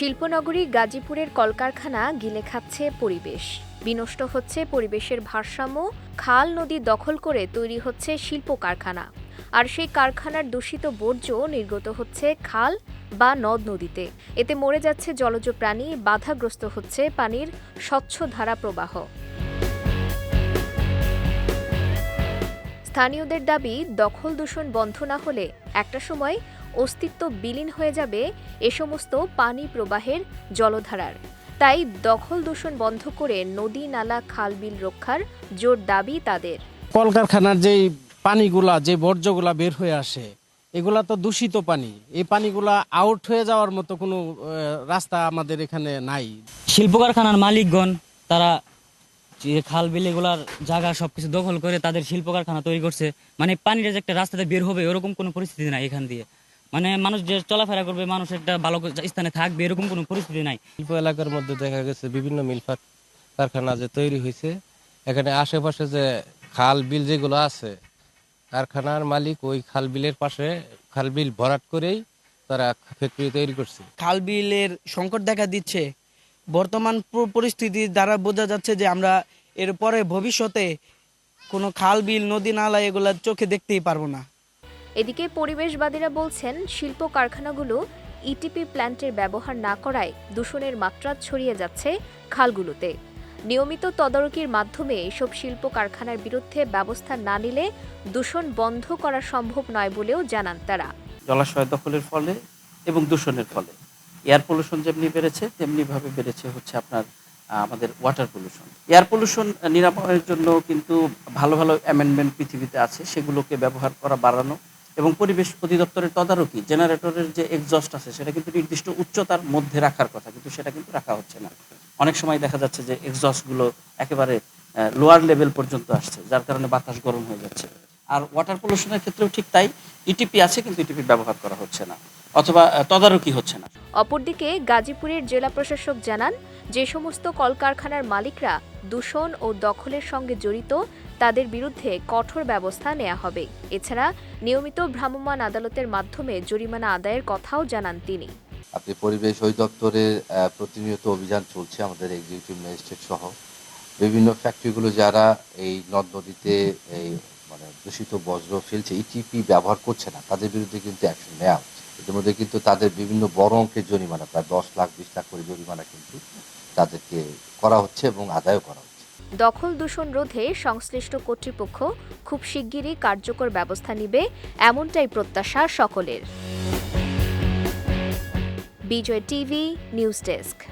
শিল্পনগরী গাজীপুরের কলকারখানা গিলে খাচ্ছে পরিবেশ। বিনষ্ট হচ্ছে পরিবেশের ভারসাম্য, খাল নদী দখল করে তৈরি হচ্ছে শিল্প কারখানা। আর সেই কারখানার দূষিত বর্জ্য নির্গত হচ্ছে খাল বা নদ নদীতে। এতে মরে যাচ্ছে জলজ প্রাণী, বাধাগ্রস্ত হচ্ছে পানির স্বচ্ছ ধারা প্রবাহ। স্থানীয়দের দাবি, দখল দূষণ বন্ধ না হলে একটা সময় অস্তিত্ব বিলীন হয়ে যাবে এ সমস্ত পানি প্রবাহের জলধারার। তাই দখল দূষণ বন্ধ করে নদী নালা খাল বিল রক্ষার জোর দাবি তাদের। কলকারখানার যে পানিগুলা যে বর্জ্যগুলা বের হয়ে আসে এগুলা তো দূষিত পানি। এই পানিগুলা আউট হয়ে যাওয়ার মতো কোনো রাস্তা আমাদের এখানে নাই। শিল্প কারখানার মালিকগণ তারা যে খাল বিল এগুলার জায়গা সবকিছু দখল করে তাদের শিল্প কারখানা তৈরি করছে মানে পানিটা যে একটা রাস্তাতে বের হবে ওরকম কোনো পরিস্থিতি নাই এখান দিয়ে। মানে মানুষ যে চলাফেরা করবে মানুষ একটা ভালো স্থানে থাকবে এরকম কোনো পরিস্থিতি নাই। শিল্প এলাকার মধ্যে দেখা গেছে বিভিন্ন মিলফাট কারখানা যে তৈরি হয়েছে। এখানে আশেপাশে যে খাল বিল যেগুলো আছে কারখানার মালিক ওই খাল বিলের পাশে খাল বিল ভরাট করেই তারা ফ্যাক্টরি তৈরি করছে। খাল বিলের সংকট দেখা দিচ্ছে। বর্তমান প- পরিস্থিতি দ্বারা বোঝা যাচ্ছে যে আমরা এরপরে ভবিষ্যতে কোনো খাল বিল নদী নালা এগুলা চোখে দেখতেই পারব না। এদিকে পরিবেশবাদীরা বলছেন, শিল্প কারখানাগুলো ইটিপি প্ল্যান্টের ব্যবহার না করায় দূষণের মাত্রা ছড়িয়ে যাচ্ছে খালগুলোতে। নিয়মিত তদারকির মাধ্যমে এসব শিল্প কারখানার বিরুদ্ধে ব্যবস্থা না নিলে দূষণ বন্ধ করা সম্ভব নয় বলেও জানান তারা। জলাশয় দখলের ফলে এবং দূষণের ফলে। এয়ার পলিউশন যেমনি বেড়েছে, তেমনিভাবে বেড়েছে হচ্ছে আপনার আমাদের ওয়াটার পলিউশন এয়ার পলিউশন নিরাময়ের জন্য কিন্তু ভালো ভালো অ্যামেন্ডমেন্ট পৃথিবীতে আছে, সেগুলোকে ব্যবহার করা বাড়ানো। এবং পরিবেশ অধিদপ্তরের তদারকি, জেনারেটরের যে এক্সজস্ট আছে, সেটা কিন্তু নির্দিষ্ট উচ্চতার মধ্যে রাখার কথা, কিন্তু সেটা কিন্তু রাখা হচ্ছে না। অনেক সময় দেখা যাচ্ছে যে এক্সস্টগুলো একেবারে লোয়ার লেভেল পর্যন্ত আসছে, যার কারণে বাতাস গরম হয়ে যাচ্ছে। আর ওয়াটার পলিউশনের ক্ষেত্রেও ঠিক তাই ইটিপি আছে কিন্তু ইটিপি ব্যবহার করা হচ্ছে না অথবা তদারকি হচ্ছে না। অপরদিকে গাজীপুরের জেলা প্রশাসক জানান যে সমস্ত কলকারখানার মালিকরা দূষণ ও দখলের সঙ্গে জড়িত তাদের বিরুদ্ধে কঠোর ব্যবস্থা নেওয়া হবে। এছাড়া নিয়মিত ভ্রাম্যমাণ আদালতের মাধ্যমে জরিমানা আদায়ের কথাও জানান তিনি। আপনি পরিবেশ অধিদপ্তরের প্রতিনিয়ত অভিযান চলছে আমাদের এক্সিকিউটিভ ম্যাজিস্ট্রেট সহ। বিভিন্ন ফ্যাক্টরিগুলো যারা এই নদ নদীতে এই মানে দূষিত বজ্র ফেলছে ইটিপি ব্যবহার করছে না। তাদের বিরুদ্ধে কিন্তু অ্যাকশন নেওয়া হচ্ছে। ইতিমধ্যে কিন্তু তাদের বিভিন্ন বড় অঙ্কের জরিমানা, প্রায় দশ লাখ, বিশ লাখ করে জরিমানা কিন্তু তাদেরকে করা হচ্ছে এবং আদায়ও করা হচ্ছে। দখল দূষণ রোধে সংশ্লিষ্ট কর্তৃপক্ষ খুব শিগগিরই কার্যকর ব্যবস্থা নিবে, এমনটাই প্রত্যাশা সকলের। Bijoy TV, news desk.